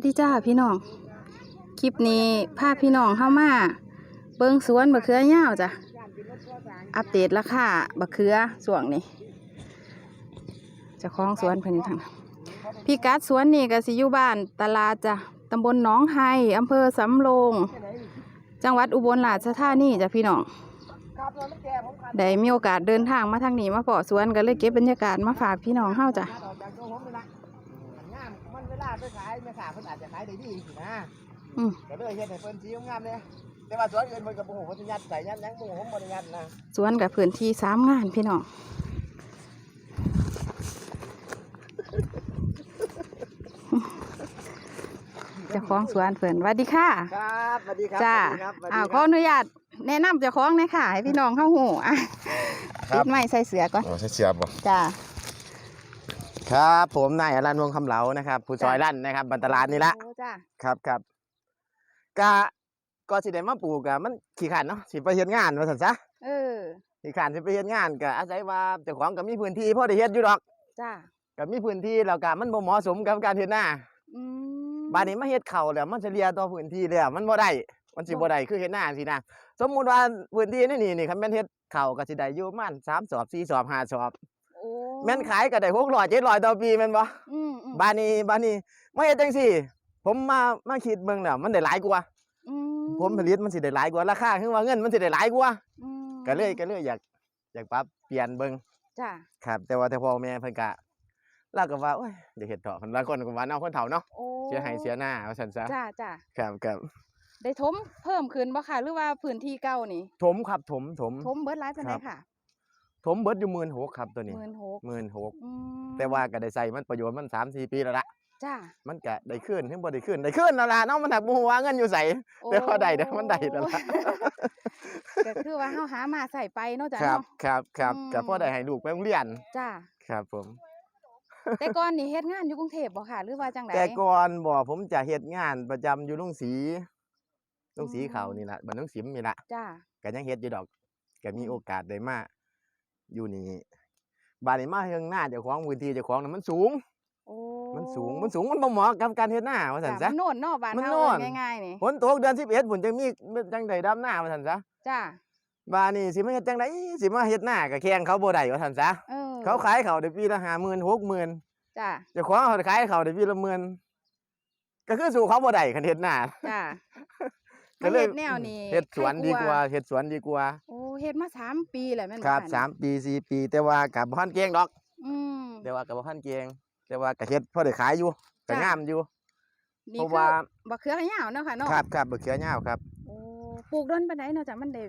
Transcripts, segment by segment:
วัสดีจ้าพี่น้อง คลิปนี้พาพพี่น้องเข้ามา เบิงสวนบะเขือยาวจ้ะ อัปเดตราคาบะเขือส่วงนี้จะคล้องสวนเพิ่นอยู่ทางนั้พี่กัดสวนนี่ก็สิอยู่บ้านตลาดจ้ะตำบลหนองไฮอำเภอสำโรง จังหวัดอุบลราชธานีจ้ะพี่น้องได้มีโอกาสเดินทางมาทางนี้มาเพาะสวนก็เลยเก็บบรรยากาศมาฝากพี่น้องเฮาจ้ะ ไปขายแม่ค้าเพิ่นอาจจะขายได้ดีสินะอืมก็เลยเฮ็ดให้เพิ่นสีงามๆเลยแต่ว่าสวนอื่นเพิ่นก็บ่ฮู้ว่าสิยัดใส่ยัดหยังบ่ฮู้ผมบ่ได้ยัดนะสวนกับพื้นที่สามงานพี่น้องเจ้าของสวนเพิ่นสวัสดีค่ะ ครับสวัสดีครับจ้าสวัสดีครับสวัสดีอ้าวคขอรับ อนุญาตแนะนำเจ้าของหน่อยค่ะให้พี่น้องเข้าหูอะครัติบดไม้ใส่เสือก่อนโอ้ใช่เสียบบ่จ้า ครับผมนายอรันวงศ์คำเหลานะครับผู้ซอยลั่นนะครับบันตลาดนี่ละโอ้จ้าครับครับกะก็สิได้มาปลูกกะมันขี้ขานเนาะสิไปเฮ็ดงานว่าซั่นซะเออขี้ขานสิไปเฮ็ดงานก็อาศัยว่าเจ้าของก็มีพื้นที่พอได้เฮ็ดอยู่ดอกจ้าก็มีพื้นที่แล้วก็มันบ่เหมาะสมกับการเฮ็ดนาอืมบ้านนี้มาเฮ็ดเขาแล้วมันจะเลียต่อพื้นที่แล้วมันบ่ได้มันสิบ่ได้คือเฮ็ดนาสินะสมมุติว่าพื้นที่นี่นี่นี่คันแม่นเฮ็ดเขาก็สิได้อยู่ประมาณ3สอบ4สอบ5สอบโอ้ แม่นขายก็ได้600 700ต่อปีแม่นบ่อืมอืมบ้านนี้บ้านนี้มาเฮ็ดจังซี่ ผมมามาคิดเบิ่งแล้วมันได้หลายกว่า อืผลผลิตมันสิได้หลายกว่าราคาคือว่าเงินมันสิได้หลายกว่าอืมก็เลยก็เลยอยากอยากปรับเปลี่ยนเบิ่งจ้าครับ แต่ว่าแต่พ่อแม่เพิ่นก็เราก็ว่าโอ้ยเดี๋ยวเฮ็ดเถาะเพิ่นบางคนก็ว่าเนาคนเฒ่าเนาะโอ้เสียให้เสียหน้าว่าซั่นซะจ้าจ้าครับครับได้ถมเพิ่มขึ้นบ่ค่ะหรือว่าพื้นที่เก่านี่ ถมครับถมถมถมเบิดหลายปานใดครับ ค่ะ ถมเบิดอยู่16,000ครับตัวนี้หมื่นหก16,000อืมแต่ว่าก็ได้ใส่มันประโยชน์มัน3-4ปีแล้วละจ้ามันก็ได้ขึ้นถึงบ่ได้ขึ้นได้ขึ้นนั่นล่ะเนาะมันหักบ่ฮู้ว่าเงินอยู่ไสแต่ว่าได้เด้อมันได้แล้วล่ะก็คือว่าเฮาหามาใส่ไปเนาะจ้ะครับเนาะครับครับอืมก็พอได้ให้ลูกไปโรงเรียนจ้าครับผม แต่ก่อนนี่เฮ็ดงานอยู่กรุงเทพบ่ค่ะ หรือว่าจังไดแต่ก่อนบ่ผมจะเฮ็ดงานประจำอยู่โรงสีโรงสีอืมเขานี่ล่ะบ้านโรงสิมนี่ล่ะจ้าก็ยังเฮ็ดอยู่ดอกก็มีอืมโอกาสได้มา อยู่นี่บ้านนี้มาเฮืองหน้าเจ้าของพื้นที่เจ้าของน่ะมันสูง โอ้มันสูงมันสูงมันบ่เหมาะกับการเฮ็ดหน้าว่าซั่นจ้ะซะ มันโน่นเนาะบ้านมันเฮาโน่นง่ายๆนี่ฝนตกเดือน11ฝนจังมีจังไดดำหน้าว่าซั่นซะจ้าบ้านนี้สิมาเฮ็ดจังไดสิมาเฮ็ดหน้าก็แข่งเขาบ่ได้ว่าซั่นซะเออเขาขายเขาได้ปีละ50,000 60,000จ้าเจ้าของเขาขายเขาได้ปีละหมื่นก็คือสู่เขาบ่ได้คันเฮ็ดหน้า จ้าก็เลยมาฮ็ดแนวนี้เฮ็ดสวนใครดีกว่าเฮ็ดสวนดีกว่า โอ้ เฮ็ดมาสามปีแล้วแม่นครับะสามปีสี่ปี แต่ว่ากับบ่ทันเก่งดอกอืมแต่ว่ากับบ่ทันเก่งแต่ว่าก็เฮ็ดพอได้ขายอยู่ก็จ้ะงามอยู่นี่เพราะคือว่าบักเขือยาวเนาะค่ะเนาะครับครับบักเขือยาวครับโอ้ปลูกด้นปานใดเนาะจ้ะมันได้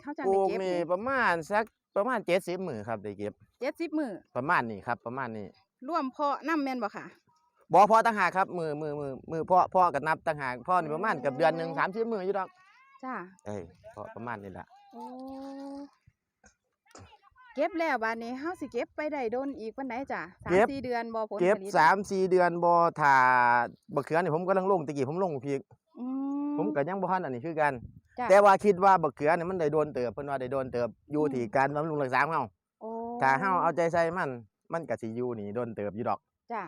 เขาจังปลูได้กเก็บนี่ประมาณสักประมาณ70มื้อครับได้เก็บ70มื้อประมาณนี้ครับ ประมาณนี้รวมเพาะนํแม่นบ่ค่ะบ่พอต่างหากครับมือมือมือมือพ่อพ่อก็นับต่างหากพ่อนี่ประมาณเกับเดือนหนึง30มื้ออยู่ดอกจ้าเอ้ยพอประมาณนี้ล่ะ โอ้เก็บแล้วบาดนี้เฮาสิเก็บไปได้โดนอีกปานใดจ้ะสามสี่เดือนบ่ผลเก็บผลิตสามสี่เดือนบ่ถ้าบักเขือนี่ผมกำลังลงตะกี้ผมลงพีกอืผมก็ยังบ่ทันอันนี้คือกัน จ้ะ แต่ว่าคิดว่าบักเขือนี่มันได้โดนเติบเพิ่นว่าได้โดนเติบอยู่อืมที่การบำรุงรักษาของเฮาโอ้ถ้าเฮาเอาใจใส่มันมันก็สิอยู่นี่โดนเติบอยู่ดอก จ้ะ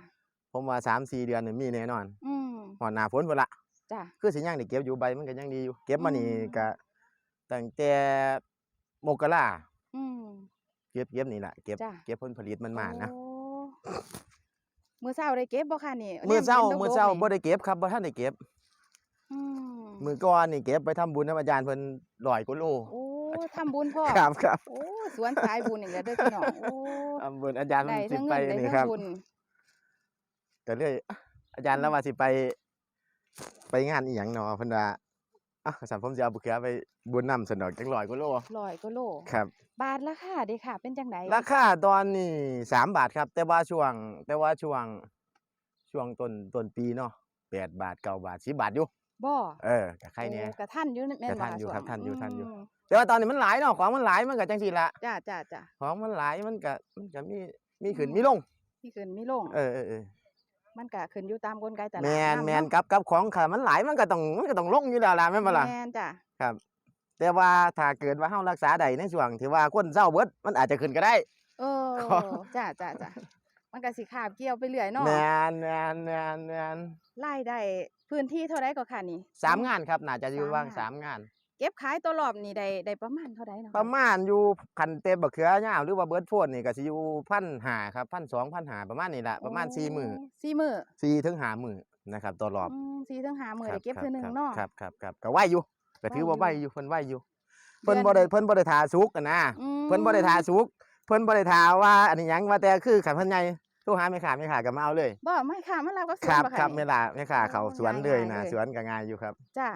ผมว่า3 4เดือนนี่มีแน่นอนอืมฮอดหน้าฝนพุ่นละจ้ะ คือสิยังได้เก็บอยู่ใบมันก็ยังดีอยู่เก็บมานี่อืม ก็ ตั้งแต่มกราอืม เก็บเก็บนี่ล่ะเก็บจ้ะ เก็บผลผลิตมันมานะโอ้มื้อเช้าได้เก็บบ่ค่ะนี่มื้อเช้าแนห็นดกๆมื้อเช้านี่บ่ได้เก็บครับบ่ทันได้เก็บอืมมื้อก่อนนี่เก็บไปทำบุญนำอาจารย์เพิ่น100กว่าโลโอ้ทำบุญพ่อครับครับโอ้สวนสายบุญอีกแล้วเด้อพี่น้องโอ้ทำบุญอาจารย์มันได้สิทั้งไปเงินได้นี่ทั้งครับบุญก็เลยอะอาจารย์แล้วว่าสิไป ไปงานอีหยังเนาะเพิ่นว่า อะสันผมสิเอาบุกเขือไปบุญนำสนอกจังร้อยกว่าโลร้อยกว่าโลครับ บาทราคาเด้ค่ะ เป็นจังไดราคาตอนนี้สามบาทครับ แต่ว่าช่วง แต่ว่าช่วงช่วงต้นต้นปีเนาะแปดบาทเก้าบาทสิบาทอยู่บ่เออก็ใครเนี่ยโอ้กะทันอยู่แม่นกะบ่ทันอยู่ช่วงครับทันอยู่ทันอยู่มแต่ว่าตอนนี้มันหลายเนาะของมันหลายมันก็จังซี่ละจ้าจ้าจ้าของมันหลายมันก็มันก็มีมีขึ้นอืมมีลงที่ขึ้นมีลงเออเออเออ มันก็ขึ้นอยู่ตามกลไกตลาดแมนำแมนเาะกับกับของค่ะมันหลายมันก็ต้องมันก็ต้องลงอยู่แล้วล่ะแม่นบ่ล่ะแม่นจ้ะครับ แต่ว่าถ้าเกิดว่าเฮารักษาได้ในช่วงที่ว่าคนเศร้าเบิดมันอาจจะขึ้นก็ได้เออขอจ้าจ้าจ้ามันก็สิขาบเกี่ยวไปเรื่อยเนาะแมนแมนแมนแมนรายได้พื้นที่เท่าใดก็ค่ะนี่สามงานครับน่าจะอยู่สามว่างงานสามงาน เก็บขายตัวรอบนี่ได้ได้ประมาณเท่าใดเนาะประมาณอยู่คันเต็มบักเขือยาวหรือว่าเบิร์ดโฟนนี่ก็สิอยู่พันหาครับพันสองพันหาประมาณนี้แหละประมาณสี่หมื่นโสี่มื้อสี่ถึงหาหมื่นนะครับต่อรอบอืมสี่ถึงห้ามื้อครัได้เก็บครับเทื่อหนึงครับเนาะครับครับครับก็ไหวอยู่ก็ถือว่าไหไหววออยู่ยู่เพิ่นไหวอยู่เพิ่นเดือนบ่ได้เพิ่นบ่ได้ทาสุกกันนะอืมเพิ่นบ่ได้ทาสุกเพิ่นบ่ได้ทาว่าอันนี้หยังว่าแต่คือขันเพิ่นใหญ่โทรหาแม่ค้าแม่ค้าก็มาเอาเลยบ่ไม่ค่ะมันเราก็สวคนรับบ่ะครับนี่แม่ล่ะแม่ค้าเขาอ๋อสวนเลยง่ายๆนะเลยสวนก็ง่ายอยู่ครับจ้า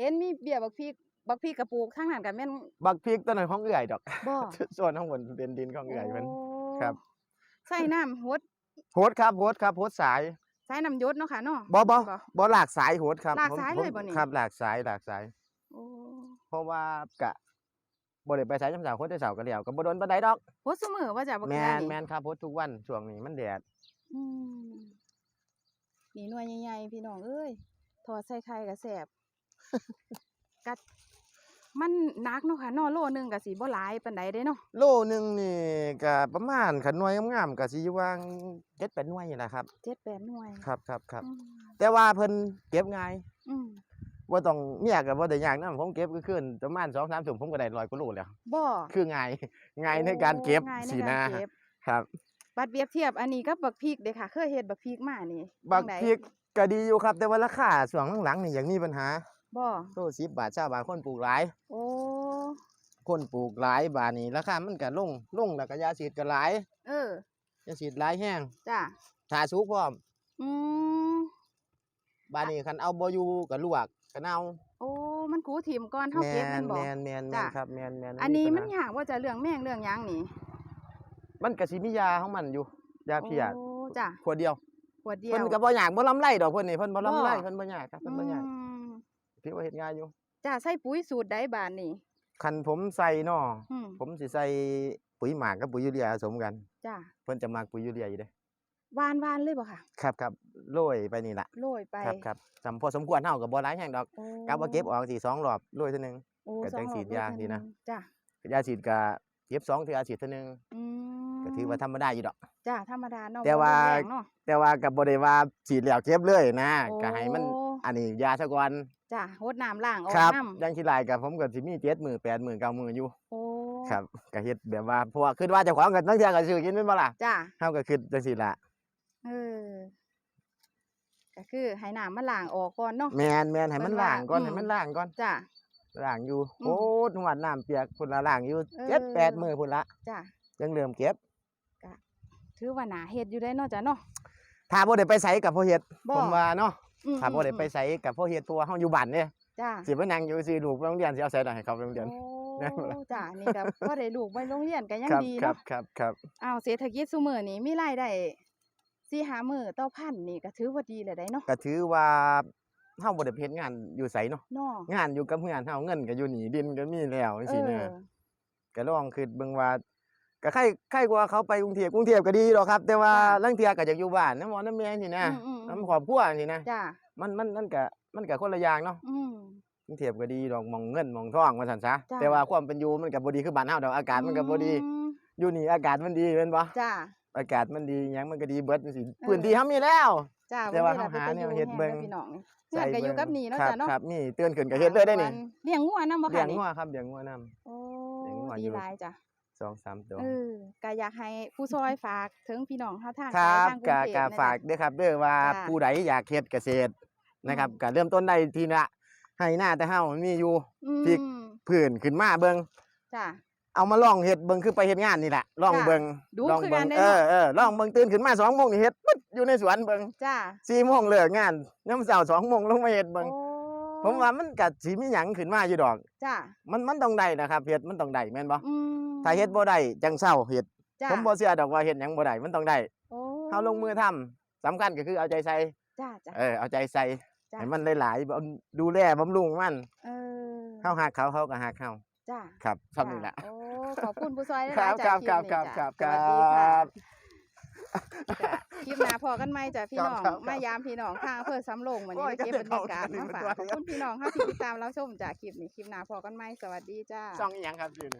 เห็นมีเบี้ยบักพริกบักพริกกระปลูกทั้งนั้นก็แม่นบักพริกต้นนั้นของเอื้อยดอกบ่ส่วนข้างบนเป็นดินของเอื้อยเพิ่นโครับใส่น้ำหดโหดครับโหดครับโหดสายใส่น้ำหยศเนาะค่ะเนาะบ่บ่บ่บ่หลากสายโหดครับหลากผมสายผมเลยบ่นี่ครับหลากสายหลากสายโอ้เพราะว่ากะบ่ได้ไปสายจำเสาโคตรเสาก็แล้วก็บ่โดนปานใดดอกโหดซุมื้อว่าจ้ะบักแมเขือนนี่แมนครับโหดทุกวันช่วงนี้มันแดดอืมนี่หน่วยใหญ่ๆพี่น้องเอ้ยทอดใส่ไข่ก็แซ่บ กัดมันหนักเนาะค่ะเนาะโลนึงก็สิบ่หลายปานใดเด้เนาะโลหนึงนี่ก็ประมาณขันหน่วยงามๆก็สิอยู่วาง7-8หน่วยนี่แหละครับ7-8หน่วยครับครับครับอืมแต่ว่าเพิ่นเก็บง่ายอืมบ่ต้องเมียก็บ่ได้ยากนํผมเก็บก็คืนประมาณ2-3ชั่วโมงผมก็ได้100กว่าโลแล้ว บ่คือง่ายง่ายในการเก็บโอ้ง่ายในสิกานะรเก็บครับ บัดเปรียบเทียบอันนี้กับบักพริกเด้อค่ะ เคยเฮ็ดบักพริกมานี่บักจั่งใดพริกก็ดีอยู่ครับ แต่ว่าราคาช่วงหลังๆนี่ยังมีปัญหา บ่โล10บาท20บาทคนปลูกหลาย โอ้คนปลูกหลายบาทนี่ราคามันก็ลงลงแล้วก็ยาฉีดก็หลายเออยาฉีดหลายแห้งจ้ะถ้าสุกพร้อมอืมบาดนี้คันเอาบ่อยู่ก็ลวกก็เน่าโอ้ มันกูถิ่มก่อนเฮาแมเก็บแม่นนบ่แมนแมนแมจ้ะนครับแมนแมนอันนี้มันปัญหยากว่าจะเรื่องแม่งเรื่องหยังนี่ มันก็สิมียาของมันอยู่ยาเพียโอ้จ้ะขวดเดียวขวดเดียวเพิ่นก็บ่อยากบ่ลำไรดอกเพิ่นนี่เพิ่นบ่ลำไรบ่เพิ่นบ่ยากครับเพิ่นบ่ยากอืม ถือว่าเฮ็ดง่ายอยู่จ้ะใส่ปุ๋ยสูตรใดบาดนี่คันผมใส่เนาะอืมผมสิใส่ปุ๋ยหมากกับปุ๋ยยูเรียผสมกัน จ้ะเพิ่นจะมักปุ๋ยยูเรียอยู่เด้หวานหวานเลยบ่ค่ะครับครับโรยไปนี่ล่ะ โรยไปครับครับจำพอสมควรเฮาก็บ่หลายแฮงดอกโอ้กะว่าเก็บออกสิสองรอบโรยเทื่อหนึง โอ้ก็สองจังรอบฉีดโรยาเทื่อดีนะหงจ้ะยาฉีดก็เก็บสองเทื่อฉีดเทื่อหนึงอืมก็ถือว่าธรรมดาอยู่ดอก จ้ะธรรมดาเนาะแต่บ่ว่ารุนแรงเนาะแต่ว่ากับ่ได้ว่าฉีดแล้วเก็บเลยนะก็ให้มันโอ้อันนี้ยาซะก่อน จ้ะรดน้ำล้างออกครับน้ำอยังที่หลายกับผมก็สิมี7มื้อ8มื้อ9มื้ออยู่โอ้ครับก็เฮ็ดแบบว่าเพราะว่าคิดว่าเจ้าของก็ตั้งใจก็ซื้อกินแม่นบ่ล่ะจ้ะเฮาก็คิดจังซี่ล่ะเออก็คือให้น้ำมันล้างออกก่อนเนาะแม่นแม่นให้มันเพิ่นว่าล้างก่อนอืมให้มันล้างก่อนจ้ะล้างอยู่อืมโอ้หนวดน้ำเปียกพุ่นละล้างอยู่เออ7 8มื้อพุ่นละจ้ะจังเริ่มเก็บถือว่าหนาเฮ็ดอยู่ได้เนาะจ้ะเนาะถ้าบ่ได้ไปไสกับพ่อเฮ็ดบ่ผมว่าเนาะ อืมถ้าบ่ได้ไปไสกับพ่อเฮ็ดตัวเฮาอยู่บ้านเด้จ้ะสิไปนั่งอยู่ซื่อลูกไปโรงเรียนสิเอาใส่ได้ให้เขาไปโรงเรียนแม่นบ่ล่ะโอ้จ้ะนี่ก็บ่ได้ลูกไปโรงเรียนก็ยังครับดีครับเนาะครับครับอ้าวเศรษฐกิจซุมื้อนี้มีรายได้4 5มื้อต่อพันนี่ก็ถือว่าดีแล้วได้เนาะก็ถือว่าเฮาบ่ได้ไปเฮ็ดงานอยู่ไสเนาะเนาะงานอยู่กับเฮือนเฮาเงินก็อยู่นี่ดินก็มีแล้วจังเอซี่อนะก็ลองคิดเบิ่งว่า ก็ใครใครกว่าเขาไปกรุงเทพกรุงเทพก็ดีดอกครับ แต่ว่าจ้ะลางเทื่อก็อยากอยู่บ้านนำหมอนำแม่จังซี่นะอืมๆๆนำครอบครัวจังซี่นะจ้ะมันมันมันก็มันก็คนละอย่างเนาะอืม กรุงเทพก็ดีดอกหมองเงินหมองทองว่าซั่นซะจ้ะ แต่ว่าความเป็นอยู่มันก็บ่ดีคือบ้านเฮาดอกอากาศมันก็บ่ดีอืมอยู่นี่อากาศมันดีแม่นบ่จ้ะอากาศมันดีหยังมันก็ดีเบิดจังซี่เออ พื้นที่เฮามีแล้ว จ้ะแต่ว่าบ่มีเฮาหาล่ะแนวป็ตาเฮ็ดแฮงเบิ่งด้อพี่น้องนี่เฮือนก็อยู่กับนี่เนาะครับจ้ะเนาะครับมีตื่นขึ้นก็เฮ็ดเลยได้นี่วันเลี้ยงงัวนำบ่เลี้ค่ะยงนี่งัวครับเลี้ยงงัวนำโอ้เลี้ยงงัวดีอยู่หลายจ้ะ สองสามตัว เออก็อยากให้ผู้ซอยฝากถึงพี่น้องเฮาทางคไกลรับทางกรุงกะเทพกะนะฝากจ๊ะด้วยครับเด้อว่าจ้ะผู้ใดอยากเฮ็ดเกษตรนะครับอืมก็เริ่มต้นได้ทีละให้หน้าแต่เฮามันมีอยู่ อืพริกมพื้นขึ้นมาเบิ่งจ้ะ เอามาลองเฮ็ดเบิ่งคือไปเฮ็ดงานนี่แหละลองจ้ะเบิ่งดูลองคือเบิ่กังนได้เอเนาะ อเออลองเบิ่งตื่นขึ้นมา2โมงนี่เฮ็ดปึ๊ดอยู่ในสวนเบิ่งจ้ะ4โมงเลิกงานยามเช้า2โมงลงมาเฮ็ดเบิ่ง โอ้ ผมว่ามันก็สิมีหยังขึ้นมาอยู่ดอก จ้ะมันมันต้องได้นะครับเฮ็ดมันต้องได้แม่นบ่อืมถ้าเฮ็ดบ่ได้จังเศร้าเฮ็ดจ้ะผมบ่เชื่อดอกว่าเฮ็ดหยังบ่ได้มันต้องได้โอ้เฮาลงมือทำสำคัญก็คือเอาใจใส่จ้ะจ้ะเออเอาใจใส่จ้ะ ให้มันหลายๆบำดูแลบำรุงมันเออเฮาฮักเขาเขาก็ฮักเฮาจ้ะครับเท่านี้แหละโอ้ขอบคุณผู้ซอยหครัลายบๆจ้ะครับคลิปครับนี้ครับจ้ะครับสวัสดีค่ะ จ้ะคลิปหน้าพอกันไหมจ้ะพี่น้องครับครับมายามพี่น้องทางอำเภอสำโรงวันนี้โอ้ยมาเก็บบรรยากาศจะได้มาฝากเข้าขอบคุณพี่น้องค่ะที่ติดตามเราชมจากคลิปนี้คลิปหน้าพอกันไหมสวัสดีจ้า ช่องอีหยังครับชื่อนี้